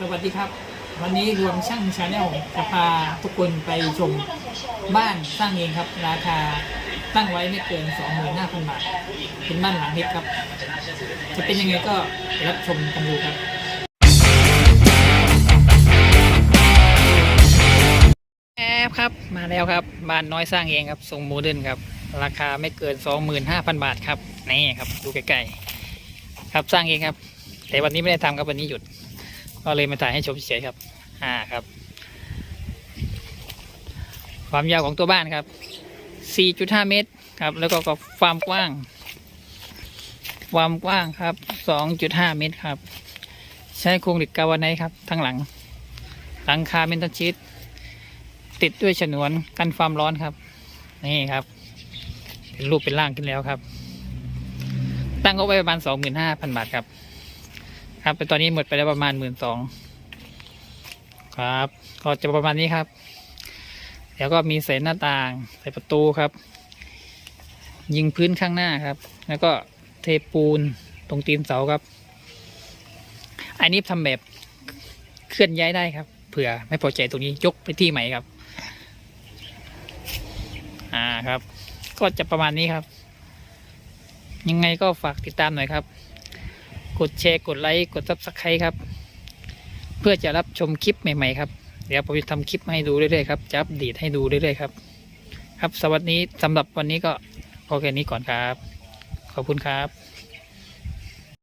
สวัสดีครับ วันนี้รวมช่างชาแนลจะพาทุกคนไปชมบ้านสร้างเองครับ ราคาตั้งไว้ไม่เกิน 25,000 บาท เป็นบ้านหลังเล็กครับ จะเป็นยังไงก็รับชมกันดูครับแอบครับมาแล้วครับ บ้านน้อยสร้างเองครับทรงโมเดิร์นครับ ราคาไม่เกิน 25,000 บาทครับนี่ครับดูใกล้ๆครับสร้างเองครับ แต่วันนี้ไม่ได้ทำครับวันนี้หยุด ก็เลยมาถ่ายให้ชมเฉยครับอ่าครับ ความยาวของตัวบ้านครับ 4.5 เมตรครับ แล้วก็ความกว้าง ความกว้างครับ 2.5 เมตรครับ ใช้โครงเหล็กกาวาไนท์ครับทั้งหลัง หลังคาเมนทัลชีตติดด้วยฉนวนกันความร้อนครับ นี่ครับ เป็นรูปเป็นร่างขึ้นแล้วครับ ตั้งก็ไว้ประมาณ 25,000 บาทครับ ครับแต่ตอนนี้หมดไปแล้วประมาณหมื่นสองครับ ก็จะประมาณนี้ครับ แล้วก็มีใส่หน้าต่าง ใส่ประตูครับ ยิงพื้นข้างหน้าครับ แล้วก็เทปูนตรงตีนเสาครับ อันนี้ทำแบบเคลื่อนย้ายได้ครับ เผื่อไม่พอใจตรงนี้ยกไปที่ใหม่ครับ อ่าครับ ก็จะประมาณนี้ครับ ยังไงก็ฝากติดตามหน่อยครับ กดแชร์กดไลค์กดซับสไครต์ครับ เพื่อจะรับชมคลิปใหม่ๆครับเดี๋ยวผมจะทำคลิปให้ดูเรื่อยๆครับจะอัปเดตให้ดูเรื่อยๆครับ ครับสวัสดีสำหรับวันนี้ก็พอแค่นี้ก่อนครับ ขอบคุณครับ